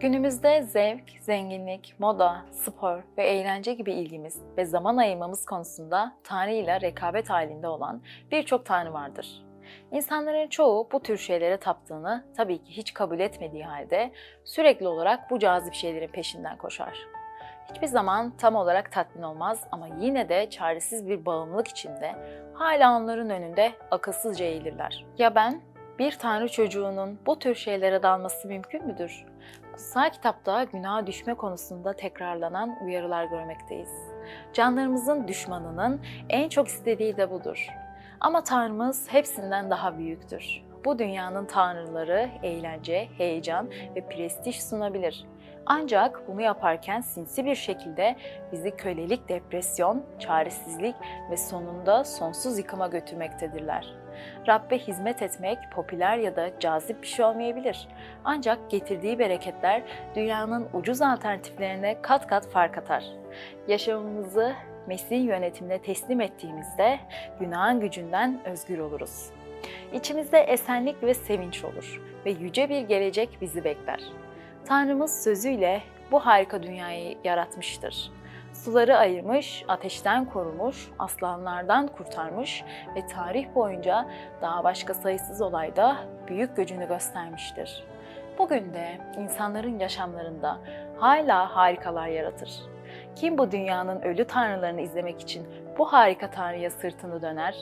Günümüzde zevk, zenginlik, moda, spor ve eğlence gibi ilgimiz ve zaman ayırmamız konusunda Tanrı ile rekabet halinde olan birçok Tanrı vardır. İnsanların çoğu bu tür şeylere taptığını tabii ki hiç kabul etmediği halde sürekli olarak bu cazip şeylerin peşinden koşar. Hiçbir zaman tam olarak tatmin olmaz ama yine de çaresiz bir bağımlılık içinde hala onların önünde akılsızca eğilirler. Ya ben? Bir Tanrı çocuğunun bu tür şeylere dalması mümkün müdür? Kutsal kitapta günaha düşme konusunda tekrarlanan uyarılar görmekteyiz. Canlarımızın düşmanının en çok istediği de budur. Ama Tanrımız hepsinden daha büyüktür. Bu dünyanın tanrıları eğlence, heyecan ve prestij sunabilir. Ancak bunu yaparken sinsi bir şekilde bizi kölelik, depresyon, çaresizlik ve sonunda sonsuz yıkıma götürmektedirler. Rabbe hizmet etmek popüler ya da cazip bir şey olmayabilir. Ancak getirdiği bereketler dünyanın ucuz alternatiflerine kat kat fark atar. Yaşamımızı Mesih yönetimine teslim ettiğimizde günahın gücünden özgür oluruz. İçimizde esenlik ve sevinç olur ve yüce bir gelecek bizi bekler. Tanrımız sözüyle bu harika dünyayı yaratmıştır. Suları ayırmış, ateşten korumuş, aslanlardan kurtarmış ve tarih boyunca daha başka sayısız olayda büyük gücünü göstermiştir. Bugün de insanların yaşamlarında hala harikalar yaratır. Kim bu dünyanın ölü tanrılarını izlemek için bu harika tanrıya sırtını döner?